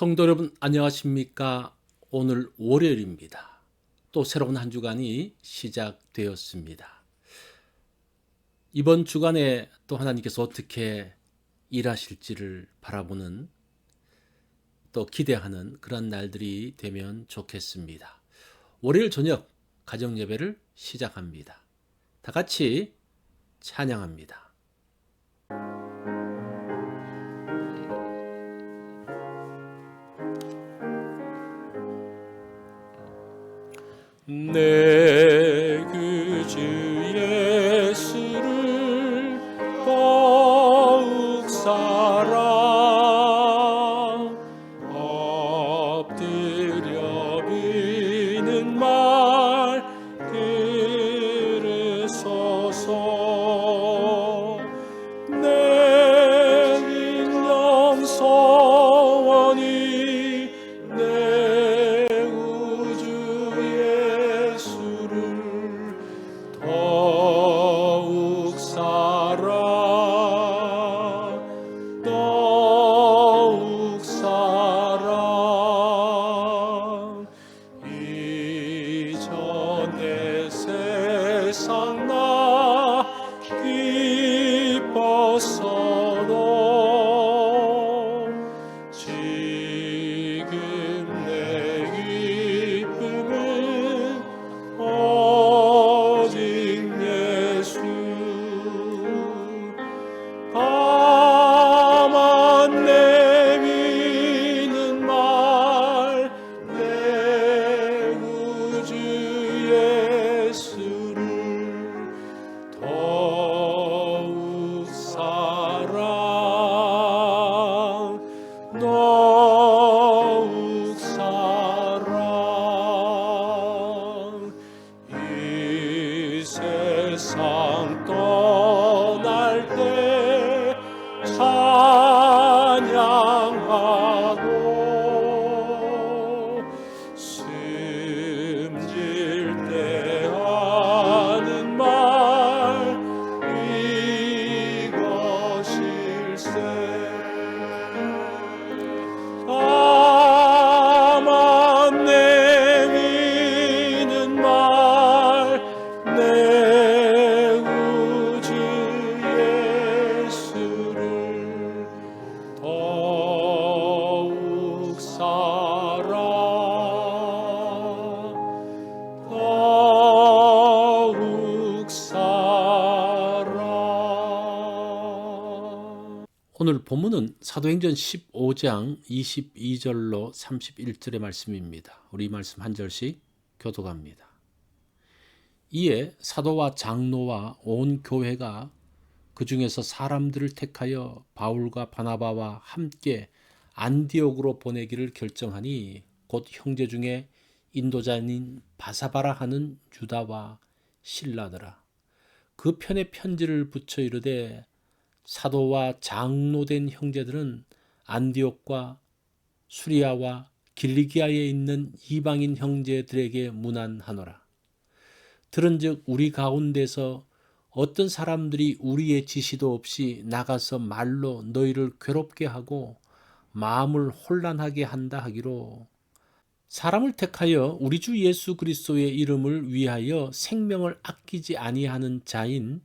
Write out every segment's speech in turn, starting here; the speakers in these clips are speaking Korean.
성도 여러분 안녕하십니까? 오늘 월요일입니다. 또 새로운 한 주간이 시작되었습니다. 이번 주간에 또 하나님께서 어떻게 일하실지를 바라보는 또 기대하는 그런 날들이 되면 좋겠습니다. 월요일 저녁 가정 예배를 시작합니다. 다 같이 찬양합니다. 내 오늘 본문은 사도행전 15장 22절로 31절의 말씀입니다. 우리 말씀 한 절씩 교독합니다. 이에 사도와 장로와 온 교회가 그 중에서 사람들을 택하여 바울과 바나바와 함께 안디옥으로 보내기를 결정하니 곧 형제 중에 인도자인 바사바라 하는 유다와 신라더라. 그 편에 편지를 붙여 이르되 사도와 장로된 형제들은 안디옥과 수리아와 길리기아에 있는 이방인 형제들에게 문안하노라. 들은즉 우리 가운데서 어떤 사람들이 우리의 지시도 없이 나가서 말로 너희를 괴롭게 하고 마음을 혼란하게 한다 하기로 사람을 택하여 우리 주 예수 그리스도의 이름을 위하여 생명을 아끼지 아니하는 자인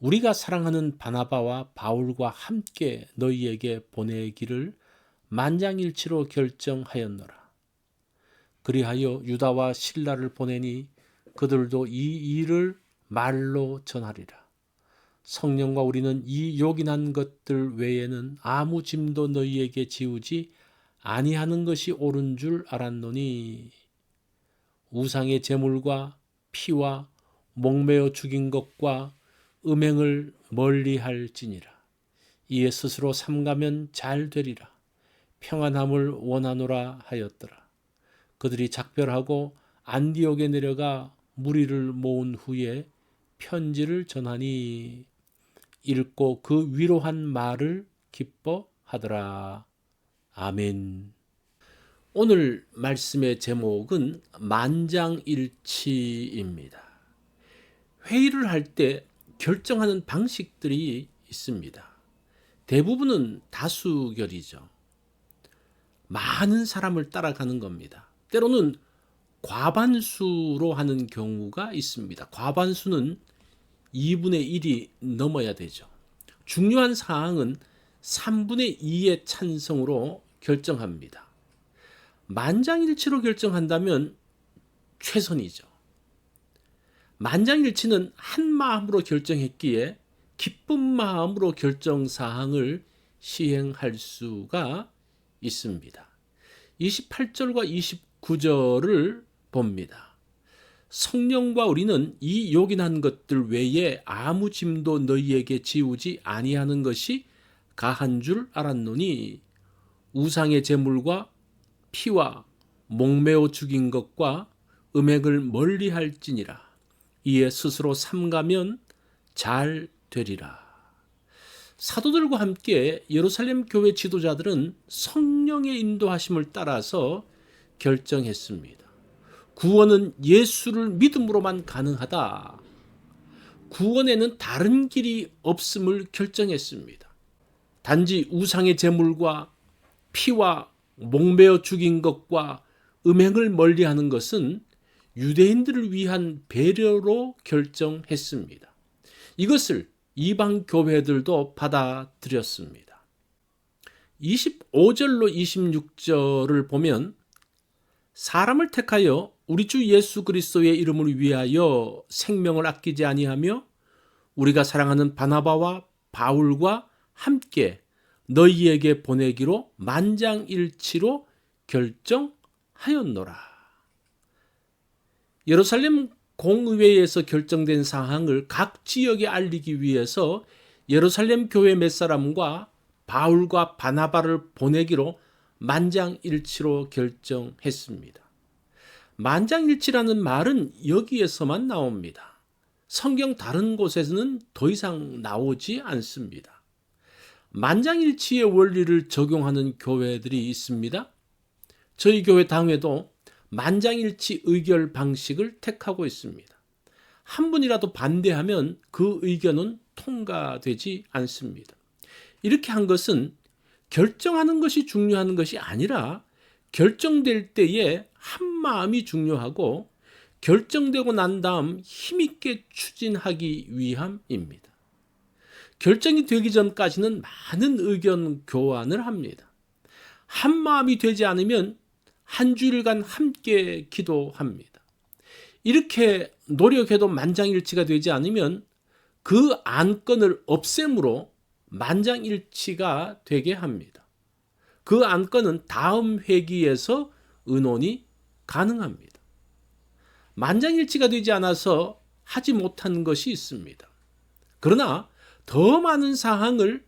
우리가 사랑하는 바나바와 바울과 함께 너희에게 보내기를 만장일치로 결정하였노라. 그리하여 유다와 신라를 보내니 그들도 이 일을 말로 전하리라. 성령과 우리는 이 요긴한 것들 외에는 아무 짐도 너희에게 지우지 아니하는 것이 옳은 줄 알았노니 우상의 제물과 피와 목매어 죽인 것과 음행을 멀리할지니라. 이에 스스로 삼가면 잘 되리라. 평안함을 원하노라 하였더라. 그들이 작별하고 안디옥에 내려가 무리를 모은 후에 편지를 전하니 읽고 그 위로한 말을 기뻐하더라. 아멘. 오늘 말씀의 제목은 만장일치입니다. 회의를 할 때 결정하는 방식들이 있습니다. 대부분은 다수결이죠. 많은 사람을 따라가는 겁니다. 때로는 과반수로 하는 경우가 있습니다. 과반수는 2분의 1이 넘어야 되죠. 중요한 사항은 3분의 2의 찬성으로 결정합니다. 만장일치로 결정한다면 최선이죠. 만장일치는 한 마음으로 결정했기에 기쁜 마음으로 결정 사항을 시행할 수가 있습니다. 28절과 29절을 봅니다. 성령과 우리는 이 요긴한 것들 외에 아무 짐도 너희에게 지우지 아니하는 것이 가한 줄 알았노니 우상의 제물과 피와 목매어 죽인 것과 음행을 멀리 할지니라 이에 스스로 삼가면 잘 되리라. 사도들과 함께 예루살렘 교회 지도자들은 성령의 인도하심을 따라서 결정했습니다. 구원은 예수를 믿음으로만 가능하다. 구원에는 다른 길이 없음을 결정했습니다. 단지 우상의 제물과 피와 목매어 죽인 것과 음행을 멀리하는 것은 유대인들을 위한 배려로 결정했습니다. 이것을 이방 교회들도 받아들였습니다. 25절로 26절을 보면 사람을 택하여 우리 주 예수 그리스도의 이름을 위하여 생명을 아끼지 아니하며 우리가 사랑하는 바나바와 바울과 함께 너희에게 보내기로 만장일치로 결정하였노라. 예루살렘 공의회에서 결정된 사항을 각 지역에 알리기 위해서 예루살렘 교회 몇 사람과 바울과 바나바를 보내기로 만장일치로 결정했습니다. 만장일치라는 말은 여기에서만 나옵니다. 성경 다른 곳에서는 더 이상 나오지 않습니다. 만장일치의 원리를 적용하는 교회들이 있습니다. 저희 교회 당회도 만장일치 의결 방식을 택하고 있습니다. 한 분이라도 반대하면 그 의견은 통과되지 않습니다. 이렇게 한 것은 결정하는 것이 중요한 것이 아니라 결정될 때에 한 마음이 중요하고 결정되고 난 다음 힘있게 추진하기 위함입니다. 결정이 되기 전까지는 많은 의견 교환을 합니다. 한 마음이 되지 않으면 한 주일간 함께 기도합니다. 이렇게 노력해도 만장일치가 되지 않으면 그 안건을 없앰으로 만장일치가 되게 합니다. 그 안건은 다음 회기에서 의논이 가능합니다. 만장일치가 되지 않아서 하지 못한 것이 있습니다. 그러나 더 많은 사항을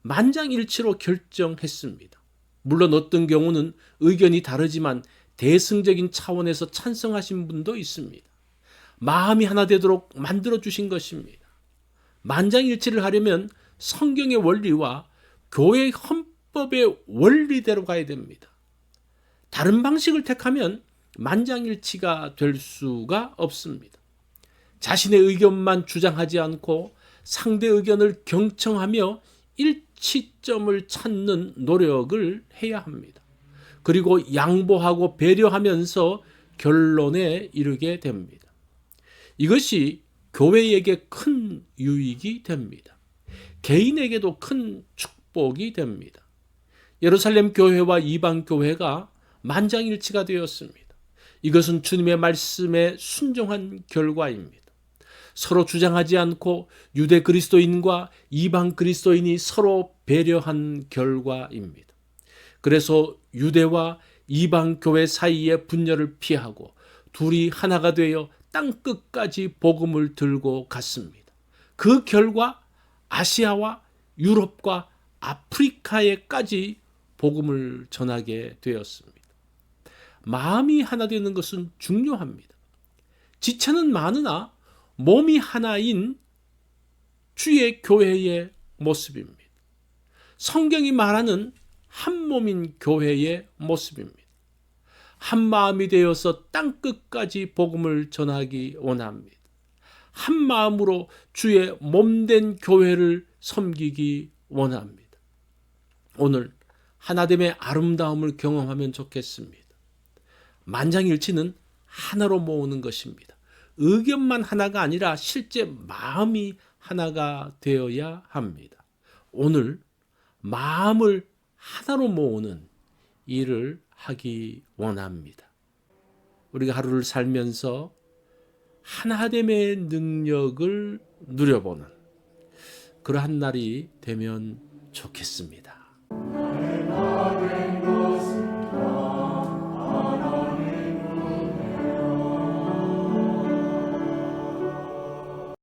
만장일치로 결정했습니다. 물론 어떤 경우는 의견이 다르지만 대승적인 차원에서 찬성하신 분도 있습니다. 마음이 하나 되도록 만들어 주신 것입니다. 만장일치를 하려면 성경의 원리와 교회 헌법의 원리대로 가야 됩니다. 다른 방식을 택하면 만장일치가 될 수가 없습니다. 자신의 의견만 주장하지 않고 상대 의견을 경청하며 일치점을 찾는 노력을 해야 합니다. 그리고 양보하고 배려하면서 결론에 이르게 됩니다. 이것이 교회에게 큰 유익이 됩니다. 개인에게도 큰 축복이 됩니다. 예루살렘 교회와 이방 교회가 만장일치가 되었습니다. 이것은 주님의 말씀에 순종한 결과입니다. 서로 주장하지 않고 유대 그리스도인과 이방 그리스도인이 서로 배려한 결과입니다. 그래서 유대와 이방 교회 사이의 분열을 피하고 둘이 하나가 되어 땅 끝까지 복음을 들고 갔습니다. 그 결과 아시아와 유럽과 아프리카에까지 복음을 전하게 되었습니다. 마음이 하나 되는 것은 중요합니다. 지체는 많으나 몸이 하나인 주의 교회의 모습입니다. 성경이 말하는 한 몸인 교회의 모습입니다. 한 마음이 되어서 땅 끝까지 복음을 전하기 원합니다. 한 마음으로 주의 몸된 교회를 섬기기 원합니다. 오늘 하나됨의 아름다움을 경험하면 좋겠습니다. 만장일치는 하나로 모으는 것입니다. 의견만 하나가 아니라 실제 마음이 하나가 되어야 합니다. 오늘 마음을 하나로 모으는 일을 하기 원합니다. 우리가 하루를 살면서 하나됨의 능력을 누려보는 그러한 날이 되면 좋겠습니다. 내